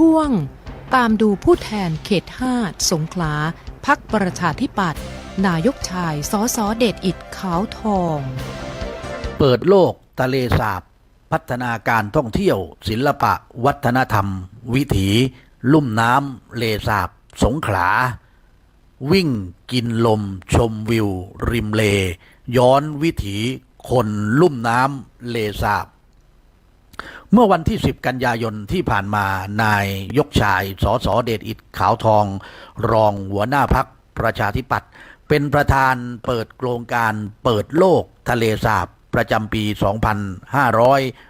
ช่วง ตามดูผู้แทนเขต5สงขลาพักประชาธิปัตย์นายกชายสอสอเดชอิดขาวทอง เปิดโลกทะเลสาบ พัฒนาการท่องเที่ยว ศิลปะ วัฒนธรรม วิถี ลุ่มน้ำเลสาบ สงขลา วิ่งกินลม ชมวิว ริมเล ย้อนวิถี คนลุ่มน้ำเลสาบ เมื่อวันที่ 10 กันยายนที่ผ่านมานายยกชายสอสอเดชอิดขาวทอง รองหัวหน้าพักประชาธิปัตย์เป็นประธานเปิดโครงการเปิดโลกทะเลสาบประจำปี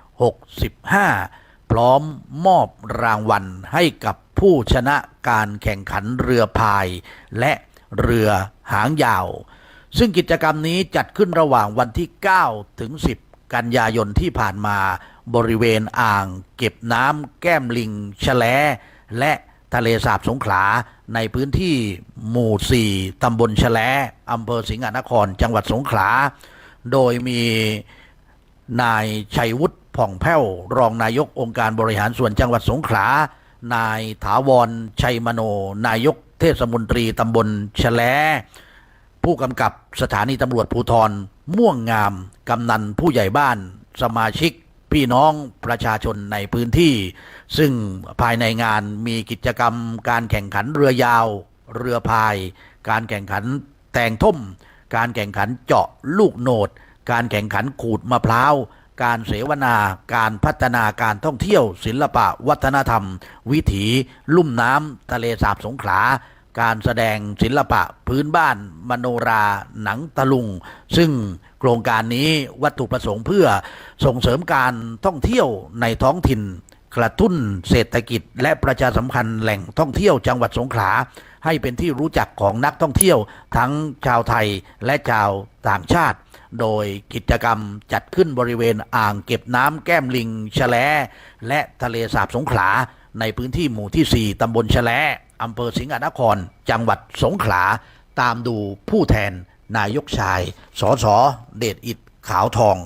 2565 พร้อมมอบรางวัลให้กับผู้ชนะการแข่งขันเรือพาย และเรือหางยาว ซึ่งกิจกรรมนี้จัดขึ้นระหว่างวันที่ 9 ถึง 10 กันยายนที่ผ่านมา บริเวณอ่างเก็บน้ำแก้มลิงแฉลและทะเลสาบสงขลาในพื้นที่หมู่ 4 ตำบลแฉลอำเภอสิงหนคร จังหวัดสงขลา โดยมีนายชัยวุฒิผ่องแผ้ว รองนายกองค์การบริหารส่วนจังหวัดสงขลา นายถาวรชัยมโน นายกเทศมนตรีตำบลแฉลผู้กำกับสถานีตำรวจภูธรม่วงงาม กำนันผู้ใหญ่บ้าน สมาชิก พี่น้องประชาชนในพื้นที่ ซึ่งภายในงานมีกิจกรรม การแข่งขันเรือยาว เรือพาย การแข่งขันแตงท่ม การแข่งขันเจาะลูกโหนด การแข่งขันขูดมะพร้าวการเสวนา การพัฒนาการท่องเที่ยว ศิลปะวัฒนธรรม วิถี ลุ่มน้ำทะเลสาบสงขลา การแสดงศิลปะพื้นบ้าน มโนราหนังตะลุง ซึ่งโครงการนี้วัตถุประสงค์เพื่อส่งเสริมการท่องเที่ยวในท้องถิ่น กระตุ้นเศรษฐกิจ และประชาสัมพันธ์แหล่งท่องเที่ยวจังหวัดสงขลาให้เป็นที่รู้จักของนักท่องเที่ยวทั้งชาวไทยและชาวต่างชาติ โดยกิจกรรมจัดขึ้นบริเวณอ่างเก็บน้ำแก้มลิงแฉลและทะเลสาบสงขลา ในพื้นที่หมู่ที่ 4 ตำบลแฉล อำเภอสิงห์นคร จังหวัดสงขลา ตามดูผู้แทนนายกชาย สสเดชอิดขาวทอง